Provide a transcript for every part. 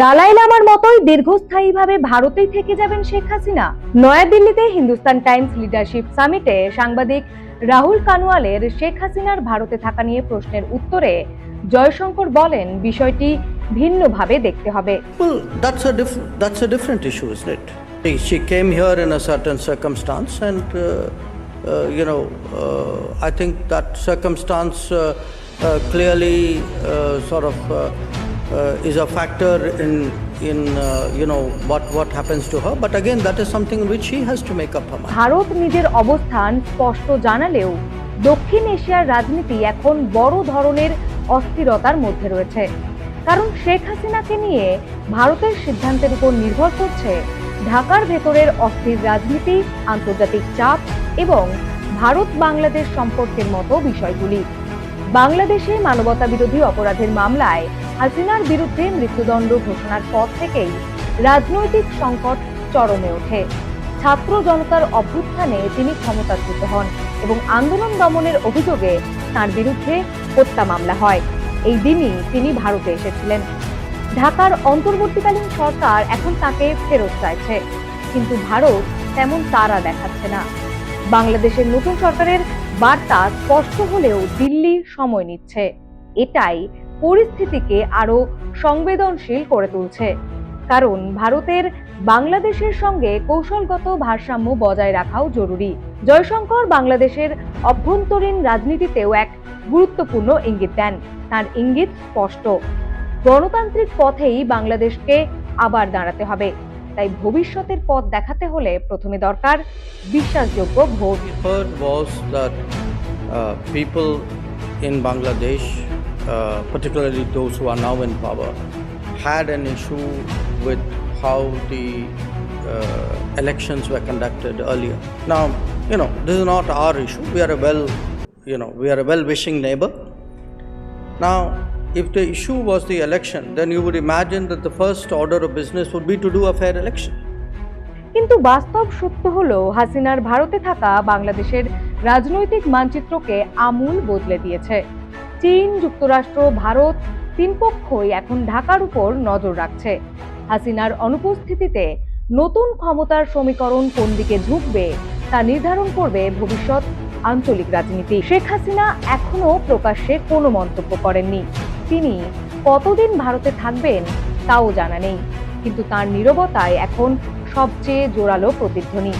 দালাই লামার মতোই দীর্ঘস্থায়ীভাবে ভারতেই থেকে যাবেন শেখ হাসিনা। নয়াদিল্লিতে হিন্দুস্তান টাইমস লিডারশিপ সামিটে সাংবাদিক রাহুল কানুয়ালের শেখ হাসিনার ভারতে থাকা নিয়ে প্রশ্নের উত্তরে জয়শঙ্কর বলেন বিষয়টি ভিন্নভাবে দেখতে হবে। She came here in a certain circumstance, and uh, uh, you know, uh, I think that circumstance uh, uh, clearly uh, sort of uh, is a factor in in uh, you know what what happens to her. But again, that is something which she has to make up her mind. Bharat নিজের অবস্থান স্পষ্ট জানালেও দক্ষিণ এশিয়ার রাজনীতি এখন বড় ধরনের অস্থিরতার মধ্যে রয়েছে কারণ শেখ হাসিনাকে নিয়ে ভারতের সিদ্ধান্তের উপর নির্ভর করছে ঢাকার ভেতরের অস্থির রাজনীতি আন্তর্জাতিক চাপ এবং ভারত বাংলাদেশ সম্পর্কের মতো বিষয়গুলি বাংলাদেশে মানবতা বিরোধী অপরাধের মামলায় হাসিনার বিরুদ্ধে মৃত্যুদণ্ড ঘোষণার পর থেকেই রাজনৈতিক সংকট চরমে ওঠে। ছাত্র জনতার অভ্যুত্থানে তিনি ক্ষমতাচ্যুত হন এবং আন্দোলন দমনের অভিযোগে তার বিরুদ্ধে হত্যা মামলা হয়। এই দিনই তিনি ভারতে এসেছিলেন। ঢাকার অন্তর্বর্তীকালীন সরকার এখন তাকে ফেরত চাইছে, কিন্তু ভারত তেমন তারা দেখাচ্ছে না। বাংলাদেশের নতুন সরকারের বার্তা স্পষ্ট হলেও দিল্লি সময় নিচ্ছে। এটাই পরিস্থিতিকে আরও সংবেদনশীল করে তুলছে। কারণ ভারতের বাংলাদেশের সঙ্গে কৌশলগত ভারসাম্য বজায় রাখাও জরুরি। জয়শঙ্কর বাংলাদেশের অভ্যন্তরীণ রাজনীতিতেও এক গুরুত্বপূর্ণ ইঙ্গিত দেন। তার ইঙ্গিত স্পষ্ট। গণতান্ত্রিক পথেই বাংলাদেশকে আবার দাঁড়াতে হবে। তাই ভবিষ্যতের পথ দেখাতে হলে প্রথমে দরকার বিশ্বাসযোগ্য vote. Was uh, particularly those who are now in power, had an issue with how the uh, elections were conducted earlier. Now, you know, this is not our issue. We are a well, you know, we are a well-wishing neighbor. Now, if the issue was the election, then you would imagine that the first order of business would be to do a fair election. কিন্তু বাস্তব সত্য হলো হাসিনার ভারতে থাকা বাংলাদেশের রাজনৈতিক মানচিত্রকে আমূল বদলে দিয়েছে চীন, যুক্তরাষ্ট্র, ভারত তিন পক্ষই এখন ঢাকার উপর নজর রাখছে। হাসিনার অনুপস্থিতিতে নতুন ক্ষমতার সমীকরণ কোন দিকে ঝুঁকবে তা নির্ধারণ করবে ভবিষ্যৎ আঞ্চলিক রাজনীতি। শেখ হাসিনা এখনও প্রকাশ্যে কোনো মন্তব্য করেননি। তিনি কতদিন ভারতে থাকবেন তাও জানা নেই। কিন্তু তার নীরবতায় এখন সবচেয়ে জোরালো প্রতিধ্বনি।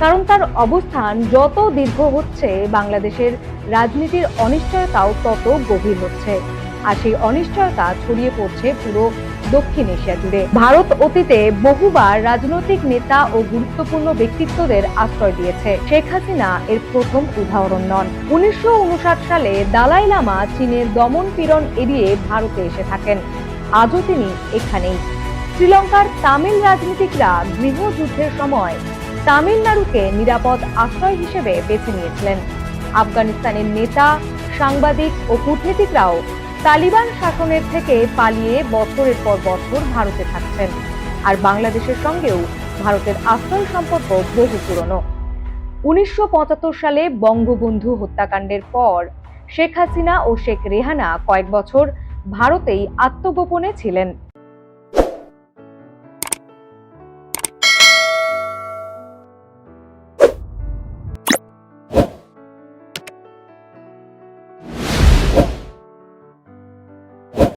কারণ তার অবস্থান যত দীর্ঘ হচ্ছে, বাংলাদেশের রাজনীতির অনিশ্চয়তাও তত গভীর হচ্ছে। আর সেই অনিশ্চয়তা ছড়িয়ে পড়ছে পুরো দক্ষিণ এশিয়া জুড়ে। ভারত অতীতে বহুবার রাজনৈতিক নেতা ও গুরুত্বপূর্ণ ব্যক্তিত্বদের আশ্রয় দিয়েছে। শেখ হাসিনা এর প্রথম উদাহরণ নন। উনিশশো উনষাট সালে দালাই লামা চীনের দমন পীড়ন এড়িয়ে ভারতে এসে থাকেন। আজও তিনি এখানেই। শ্রীলঙ্কার তামিল রাজনীতিকরা গৃহযুদ্ধের সময় তামিলনাড়ুকে নিরাপদ আশ্রয় হিসেবে বেছে নিয়েছিলেন। আফগানিস্তানের নেতা, সাংবাদিক ও কূটনীতিকরাও তালিবান শাসনের থেকে পালিয়ে বছরের পর বছর ভারতে থাকছেন। আর বাংলাদেশের সঙ্গেও ভারতের আশ্রয় সম্পর্ক বহু পুরনো। উনিশশো পঁচাত্তর সালে বঙ্গবন্ধু হত্যাকাণ্ডের পর শেখ হাসিনা ও শেখ রেহানা কয়েক বছর ভারতেই আত্মগোপনে ছিলেন।